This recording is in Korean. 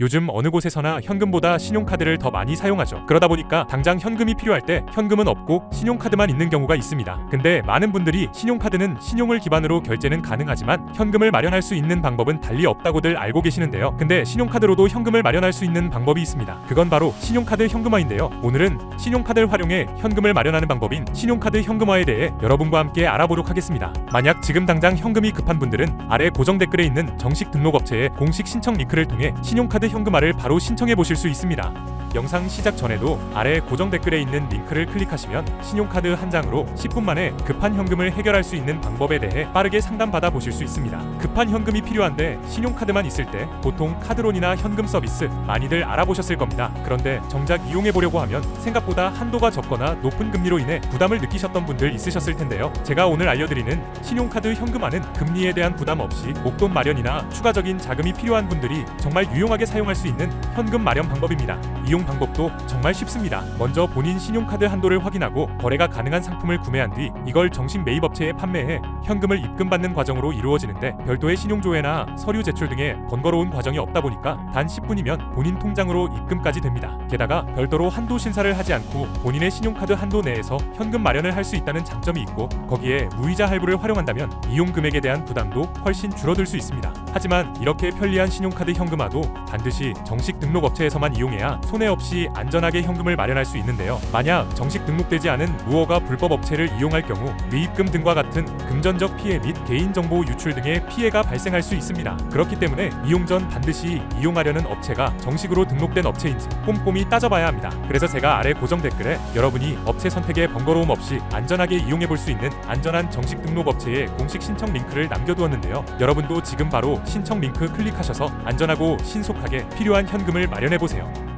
요즘 어느 곳에서나 현금보다 신용카드를 더 많이 사용하죠. 그러다 보니까 당장 현금이 필요할 때 현금은 없고 신용카드만 있는 경우가 있습니다. 근데 많은 분들이 신용카드는 신용을 기반으로 결제는 가능하지만 현금을 마련할 수 있는 방법은 달리 없다고들 알고 계시는데요. 근데 신용카드로도 현금을 마련할 수 있는 방법이 있습니다. 그건 바로 신용카드 현금화인데요. 오늘은 신용카드를 활용해 현금을 마련하는 방법인 신용카드 현금화에 대해 여러분과 함께 알아보도록 하겠습니다. 만약 지금 당장 현금이 급한 분들은 아래 고정 댓글에 있는 정식 등록 업체의 공식 신청 링크를 통해 신용카드 현금화를 바로 신청해 보실 수 있습니다. 영상 시작 전에도 아래 고정 댓글에 있는 링크를 클릭하시면 신용카드 한 장으로 10분 만에 급한 현금을 해결할 수 있는 방법에 대해 빠르게 상담받아 보실 수 있습니다. 급한 현금이 필요한데 신용카드만 있을 때 보통 카드론이나 현금 서비스 많이들 알아보셨을 겁니다. 그런데 정작 이용해 보려고 하면 생각보다 한도가 적거나 높은 금리로 인해 부담을 느끼셨던 분들 있으셨을 텐데요. 제가 오늘 알려드리는 신용카드 현금화는 금리에 대한 부담 없이 목돈 마련이나 추가적인 자금이 필요한 분들이 정말 유용하게 사용할 수 있는 현금 마련 방법입니다. 이용 방법도 정말 쉽습니다. 먼저 본인 신용카드 한도를 확인하고 거래가 가능한 상품을 구매한 뒤 이걸 정식 매입 업체에 판매해 현금을 입금받는 과정으로 이루어지는데 별도의 신용조회나 서류 제출 등의 번거로운 과정이 없다 보니까 단 10분이면 본인 통장으로 입금까지 됩니다. 게다가 별도로 한도 신사를 하지 않고 본인의 신용카드 한도 내에서 현금 마련을 할 수 있다는 장점이 있고 거기에 무이자 할부를 활용한다면 이용 금액에 대한 부담도 훨씬 줄어들 수 있습니다. 하지만 이렇게 편리한 신용카드 현금화도 반드시 정식 등록 업체에서만 이용해야 손해 없이 안전하게 현금을 마련할 수 있는데요. 만약 정식 등록되지 않은 무허가 불법 업체를 이용할 경우 미입금 등과 같은 금전적 피해 및 개인정보 유출 등의 피해가 발생할 수 있습니다. 그렇기 때문에 이용 전 반드시 이용하려는 업체가 정식으로 등록된 업체인지 꼼꼼히 따져봐야 합니다. 그래서 제가 아래 고정 댓글에 여러분이 업체 선택에 번거로움 없이 안전하게 이용해 볼 수 있는 안전한 정식 등록 업체의 공식 신청 링크를 남겨두었는데요. 여러분도 지금 바로 신청 링크 클릭하셔서 안전하고 신속하게 필요한 현금을 마련해 보세요.